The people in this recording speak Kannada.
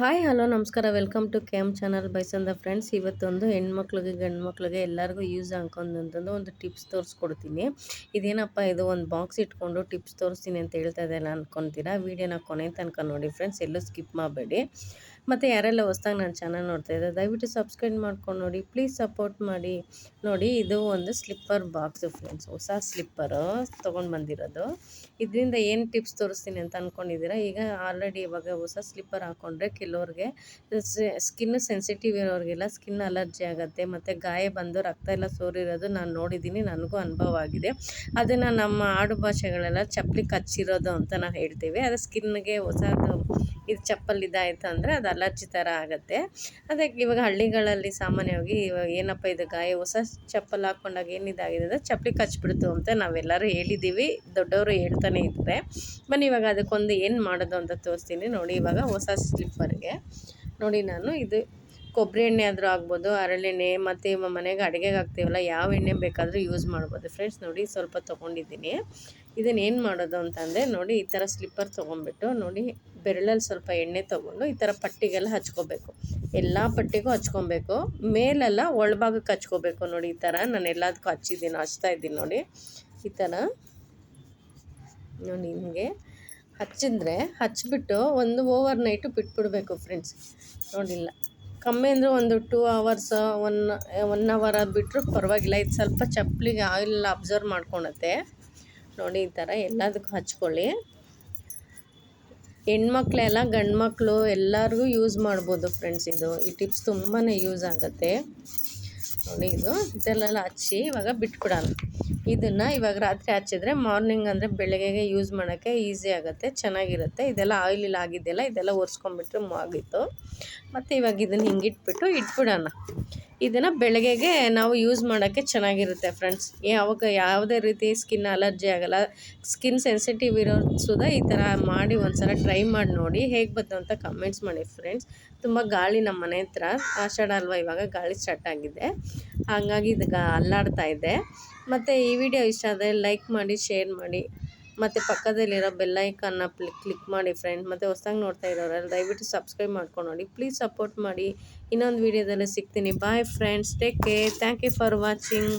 ಹಾಯ್, ಹಲೋ, ನಮಸ್ಕಾರ. ವೆಲ್ಕಮ್ ಟು ಕ್ಯಾಮ್ ಚಾನಲ್ ಬೈಸಂದ ಫ್ರೆಂಡ್ಸ್. ಇವತ್ತೊಂದು ಹೆಣ್ಮಕ್ಳಿಗೆ ಗಂಡು ಮಕ್ಳಿಗೆ ಎಲ್ಲರಿಗೂ ಯೂಸ್ ಅಂತಂದು ಒಂದು ಟಿಪ್ಸ್ ತೋರಿಸ್ಕೊಡ್ತೀನಿ. ಇದೇನಪ್ಪ, ಇದು ಒಂದು ಬಾಕ್ಸ್ ಇಟ್ಕೊಂಡು ಟಿಪ್ಸ್ ತೋರಿಸ್ತೀನಿ ಅಂತ ಹೇಳ್ತಾ ಇದೆಲ್ಲ ಅಂದ್ಕೊತೀರಾ ವೀಡಿಯೋನ ಕೊನೆ ತನಕ ನೋಡಿ ಫ್ರೆಂಡ್ಸ್, ಎಲ್ಲೂ ಸ್ಕಿಪ್ ಮಾಡಬೇಡಿ. ಮತ್ತು ಯಾರೆಲ್ಲ ಹೊಸ್ದಾಗಿ ನಾನು ಚಾನಲ್ ನೋಡ್ತಾ ಇದ್ದೆ ದಯವಿಟ್ಟು ಸಬ್ಸ್ಕ್ರೈಬ್ ಮಾಡ್ಕೊಂಡು ನೋಡಿ. ಪ್ಲೀಸ್ ಸಪೋರ್ಟ್ ಮಾಡಿ. ನೋಡಿ, ಇದು ಒಂದು ಸ್ಲಿಪ್ಪರ್ ಬಾಕ್ಸು ಫ್ರೆಂಡ್ಸ್, ಹೊಸ ಸ್ಲಿಪ್ಪರು ತೊಗೊಂಡು ಬಂದಿರೋದು. ಇದರಿಂದ ಏನು ಟಿಪ್ಸ್ ತೋರಿಸ್ತೀನಿ ಅಂತ ಅಂದ್ಕೊಂಡಿದ್ದೀರಾ ಈಗ ಆಲ್ರೆಡಿ ಇವಾಗ ಹೊಸ ಸ್ಲಿಪ್ಪರ್ ಹಾಕ್ಕೊಂಡ್ರೆ ಕೆಲವ್ರಿಗೆ ಸ್ಕಿನ್ ಸೆನ್ಸಿಟಿವ್ ಇರೋರಿಗೆಲ್ಲ ಸ್ಕಿನ್ ಅಲರ್ಜಿ ಆಗುತ್ತೆ, ಮತ್ತು ಗಾಯ ಬಂದು ರಕ್ತ ಎಲ್ಲ ಸೋರಿರೋದು ನಾನು ನೋಡಿದ್ದೀನಿ, ನನಗೂ ಅನುಭವ ಆಗಿದೆ. ಅದನ್ನು ನಮ್ಮ ಆಡು ಭಾಷೆಗಳೆಲ್ಲ ಚಪ್ಪಲಿ ಕಚ್ಚಿರೋದು ಅಂತ ನಾವು ಹೇಳ್ತೀವಿ. ಅದು ಸ್ಕಿನ್ಗೆ ಹೊಸದು ಇದು ಚಪ್ಪಲ್ ಇದಾಯ್ತು ಅಂದರೆ ಅದು ಅಲರ್ಜಿ ಥರ ಆಗುತ್ತೆ. ಅದಕ್ಕೆ ಇವಾಗ ಹಳ್ಳಿಗಳಲ್ಲಿ ಸಾಮಾನ್ಯವಾಗಿ ಇವಾಗ ಏನಪ್ಪ ಇದು ಗಾಯ, ಹೊಸ ಚಪ್ಪಲ್ ಹಾಕ್ಕೊಂಡಾಗ ಏನಿದಾಗಿದೆ ಅಂದರೆ ಚಪ್ಪಲಿ ಕಚ್ಚಿಬಿಡ್ತು ಅಂತ ನಾವೆಲ್ಲರೂ ಹೇಳಿದ್ದೀವಿ ದೊಡ್ಡವರು ಹೇಳ್ತಾನೆ ಇದ್ದಾರೆ. ಬನ್ನಿ ಇವಾಗ ಅದಕ್ಕೊಂದು ಏನು ಮಾಡೋದು ಅಂತ ತೋರಿಸ್ತೀನಿ. ನೋಡಿ ಇವಾಗ ಹೊಸ ಸ್ಲಿಪ್ಪರ್ಗೆ ನೋಡಿ ನಾನು ಇದು ಕೊಬ್ಬರಿ ಎಣ್ಣೆ ಆದರೂ ಆಗ್ಬೋದು ಹರಳೆಣ್ಣೆ ಮತ್ತು ಮನೆಗೆ ಅಡುಗೆಗೆ ಹಾಕ್ತೀವಲ್ಲ, ಯಾವ ಎಣ್ಣೆ ಬೇಕಾದರೂ ಯೂಸ್ ಮಾಡ್ಬೋದು. ಫ್ರೆಂಡ್ಸ್ ನೋಡಿ ಸ್ವಲ್ಪ ತೊಗೊಂಡಿದ್ದೀನಿ. ಇದನ್ನು ಏನು ಮಾಡೋದು ಅಂತಂದರೆ, ನೋಡಿ ಈ ಥರ ಸ್ಲಿಪ್ಪರ್ ತೊಗೊಂಡ್ಬಿಟ್ಟು, ನೋಡಿ ಬೆರಳಲ್ಲಿ ಸ್ವಲ್ಪ ಎಣ್ಣೆ ತೊಗೊಂಡು ಈ ಥರ ಪಟ್ಟಿಗೆಲ್ಲ ಹಚ್ಕೋಬೇಕು. ಎಲ್ಲ ಪಟ್ಟಿಗೂ ಹಚ್ಕೊಬೇಕು. ಮೇಲೆಲ್ಲ ಒಳಭಾಗಕ್ಕೆ ಹಚ್ಕೋಬೇಕು ನೋಡಿ ಈ ಥರ ನಾನು ಎಲ್ಲದಕ್ಕೂ ಹಚ್ಚಿದ್ದೀನಿ, ಹಚ್ತಾ ಇದ್ದೀನಿ ನೋಡಿ ಈ ಥರ ನೋಡಿ ನಿಮಗೆ ಹಚ್ಚಿದ್ರೆ ಹಚ್ಬಿಟ್ಟು ಒಂದು ಓವರ್ ನೈಟು ಬಿಟ್ಬಿಡ್ಬೇಕು ಫ್ರೆಂಡ್ಸ್ ನೋಡಿಲ್ಲ. ಕಮ್ಮಿ ಅಂದರೆ ಒಂದು two hours one one hour ಬಿಟ್ಟರು ಪರವಾಗಿಲ್ಲ. ಇದು ಸ್ವಲ್ಪ ಚಪ್ಪಲಿಗೆ ಆಯಿಲ್ ಅಬ್ಸರ್ವ್ ಮಾಡ್ಕೊಳತ್ತೆ ನೋಡಿ ಈ ಥರ ಎಲ್ಲದಕ್ಕೂ ಹಚ್ಕೊಳ್ಳಿ. ಹೆಣ್ಮಕ್ಳೆಲ್ಲ ಗಂಡು ಮಕ್ಕಳು ಎಲ್ಲರಿಗೂ ಯೂಸ್ ಮಾಡ್ಬೋದು ಫ್ರೆಂಡ್ಸ್ ಇದು. ಈ ಟಿಪ್ಸ್ ತುಂಬಾ ಯೂಸ್ ಆಗುತ್ತೆ. ನೋಡಿ ಇದು ಇದೆಲ್ಲ ಹಚ್ಚಿ ಇವಾಗ ಬಿಟ್ಬಿಡೋಣ. ಇದನ್ನು ಇವಾಗ ರಾತ್ರಿ ಹಚ್ಚಿದ್ರೆ ಮಾರ್ನಿಂಗ್ ಅಂದರೆ ಬೆಳಗ್ಗೆಗೆ ಯೂಸ್ ಮಾಡೋಕ್ಕೆ ಈಸಿ ಆಗುತ್ತೆ, ಚೆನ್ನಾಗಿರುತ್ತೆ. ಇದೆಲ್ಲ ಆಯಿಲ್ ಇಲ್ಲ ಆಗಿದ್ದೆಲ್ಲ ಇದೆಲ್ಲ ಒರೆಸ್ಕೊಂಡ್ಬಿಟ್ರೆ ಆಗಿತ್ತು ಮತ್ತು ಇವಾಗ ಇದನ್ನು ಹಿಂಗಿಟ್ಬಿಟ್ಟು ಇಟ್ಬಿಡೋಣ. ಇದನ್ನು ಬೆಳಗ್ಗೆಗೆ ನಾವು ಯೂಸ್ ಮಾಡೋಕ್ಕೆ ಚೆನ್ನಾಗಿರುತ್ತೆ ಫ್ರೆಂಡ್ಸ್ ಯಾವಾಗ ಯಾವುದೇ ರೀತಿ ಸ್ಕಿನ್ ಅಲರ್ಜಿ ಆಗೋಲ್ಲ. ಸ್ಕಿನ್ ಸೆನ್ಸಿಟಿವ್ ಇರೋ ಸುದ ಈ ಥರ ಮಾಡಿ ಒಂದ್ಸಲ ಟ್ರೈ ಮಾಡಿ ನೋಡಿ ಹೇಗೆ ಬಂತು ಅಂತ ಕಮೆಂಟ್ಸ್ ಮಾಡಿ ಫ್ರೆಂಡ್ಸ್ ತುಂಬ ಗಾಳಿ ನಮ್ಮ ಮನೆ ಹತ್ರ. ಆಷಾಢ ಅಲ್ವಾ ಇವಾಗ ಗಾಳಿ ಸ್ಟಾರ್ಟ್ ಆಗಿದೆ. ಹಾಗಾಗಿ ಇದು ಅಲ್ಲಾಡ್ತಾ ಇದೆ. ಮತ್ತು ಈ ವಿಡಿಯೋ ಇಷ್ಟ ಆದರೆ ಲೈಕ್ ಮಾಡಿ ಶೇರ್ ಮಾಡಿ. ಮತ್ತು ಪಕ್ಕದಲ್ಲಿರೋ ಬೆಲ್ಲೈಕನ್ನ ಕ್ಲಿಕ್ ಮಾಡಿ ಫ್ರೆಂಡ್ ಮತ್ತು ಹೊಸ್ದಾಗಿ ನೋಡ್ತಾ ಇರೋರೆಲ್ಲ ದಯವಿಟ್ಟು ಸಬ್ಸ್ಕ್ರೈಬ್ ಮಾಡ್ಕೊಂಡು ನೋಡಿ. ಪ್ಲೀಸ್ ಸಪೋರ್ಟ್ ಮಾಡಿ. ಇನ್ನೊಂದು ವೀಡಿಯೋದಲ್ಲಿ ಸಿಗ್ತೀನಿ. Bye friends take care thank you for watching